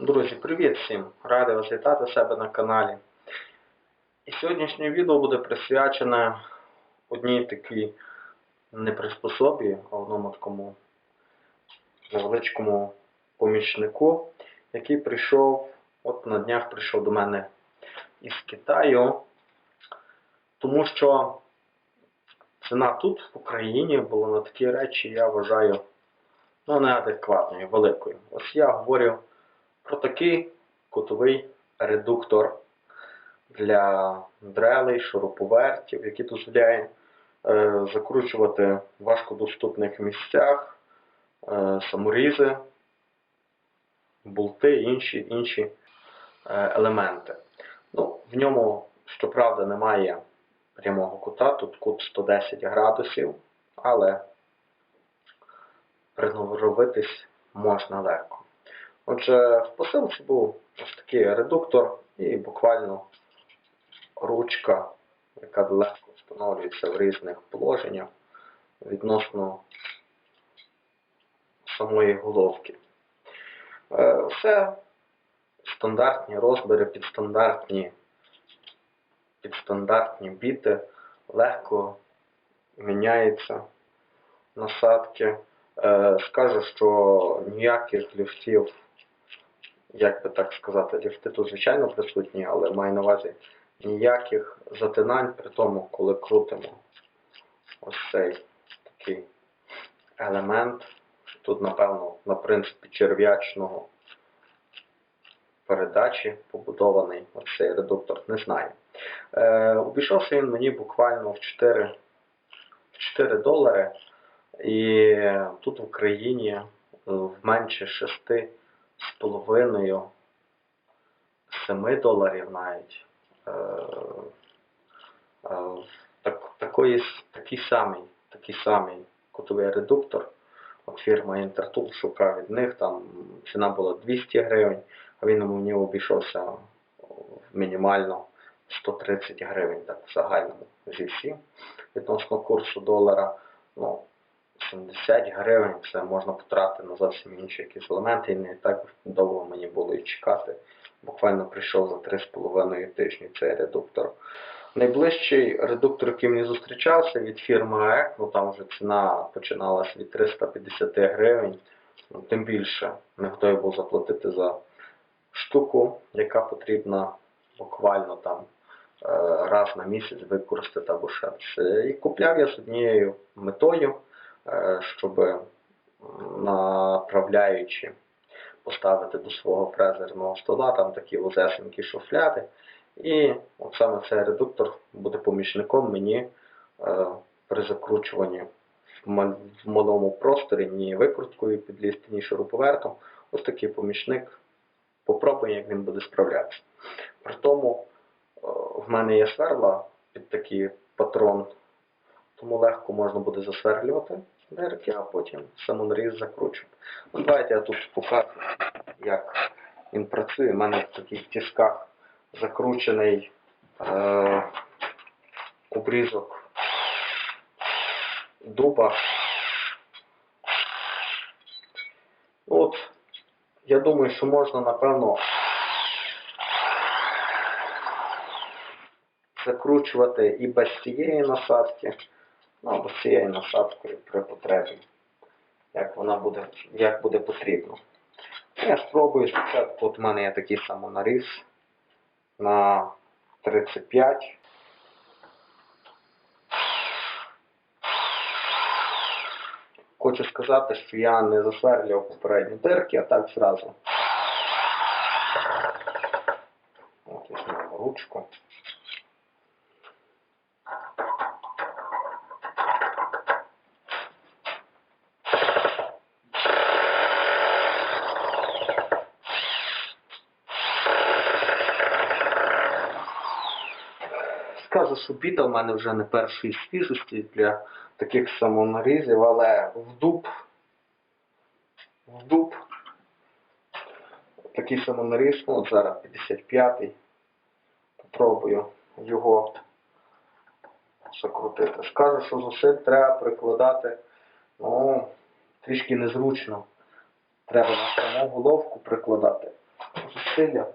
Друзі, привіт всім! Радий вас вітати себе на каналі. І сьогоднішнє відео буде присвячене одній такій не приспособі, а одному такому невеличкому помічнику, який прийшов, от на днях прийшов до мене із Китаю, тому що ціна тут, в Україні, була на такі речі, я вважаю, ну, неадекватною, великою. Ось я говорю про такий кутовий редуктор для дрелей, шуруповертів, який дозволяє е, закручувати в важкодоступних місцях е, саморізи, болти і інші, інші е, елементи. Ну, в ньому, щоправда, немає прямого кута, тут кут 110 градусів, але приноровитись можна легко. Отже, в посилці був ось такий редуктор і буквально ручка, яка легко встановлюється в різних положеннях відносно самої головки. Е, Все стандартні розміри, підстандартні, підстандартні біти, легко міняються насадки. Е, Скажу, що ніяких люфтів як би так сказати, ліфти тут звичайно присутні, але маю на увазі ніяких затинань при тому, коли крутимо ось цей такий елемент. Тут, напевно, на принципі черв'ячного передачі побудований цей редуктор, не знаю. Е, обійшовся він мені буквально в 4, в 4 долари. І тут в Україні в менше 6 з половиною 7 доларів навіть. Е, е, такий самий, такий самий кутовий редуктор. От фірма Intertool шукав від них, там ціна була 200 гривень, а він мені обійшовся мінімально 130 гривень так, в загальному зі всім. Відносно курсу долара. Ну, 70 гривень це можна потратити на зовсім інші якісь елементи, і не так довго мені було і чекати. Буквально прийшов за 3,5 тижні цей редуктор. Найближчий редуктор, який мені зустрічався від фірми AEC, ну там вже ціна починалась від 350 гривень, ну, тим більше не готовий був заплатити за штуку, яка потрібна буквально там е, раз на місяць використати або ще. І купляв я з однією метою щоб направляючи поставити до свого фрезерного стола, там такі лозесенькі шуфляди. І от саме цей редуктор буде помічником мені е, при закручуванні в малому просторі ні викруткою підлізти, ні шуруповертом. Ось такий помічник. Попробуємо, як він буде справлятися. При тому е, в мене є сверла під такий патрон, тому легко можна буде засверлювати дирки, а потім самонаріз закручувати. Ну, давайте я тут покажу, як він працює. У мене в таких тисках закручений е, обрізок дуба. От, я думаю, що можна, напевно, закручувати і без цієї насадки, ну або цією насадкою при потребі, як вона буде, як буде потрібно. Я спробую спочатку, от у мене є такий самонаріз на 35. Хочу сказати, що я не засверлював попередні дирки, а так зразу. От візьмемо ручку. Скажу, що біта в мене вже не першої свіжості для таких самонарізів, але в дуб, в дуб такий самонаріз, ну от зараз 55-й. Попробую його закрутити. Скажу, що зусиль треба прикладати, ну, трішки незручно. Треба на саму головку прикладати. зусилля.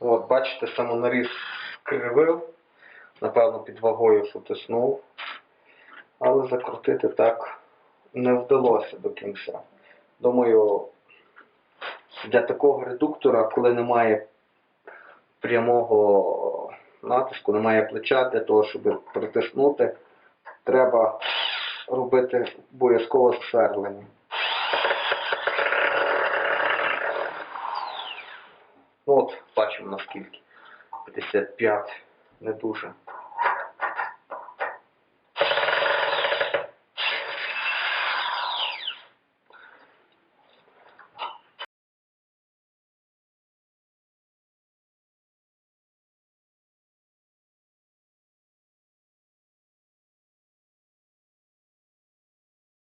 От, бачите, самонаріз скривив, напевно, під вагою потиснув, але закрутити так не вдалося до кінця. Думаю, для такого редуктора, коли немає прямого натиску, немає плеча для того, щоб притиснути, треба робити обов'язково сверлення. Ну от, бачимо наскільки. 55 не дуже.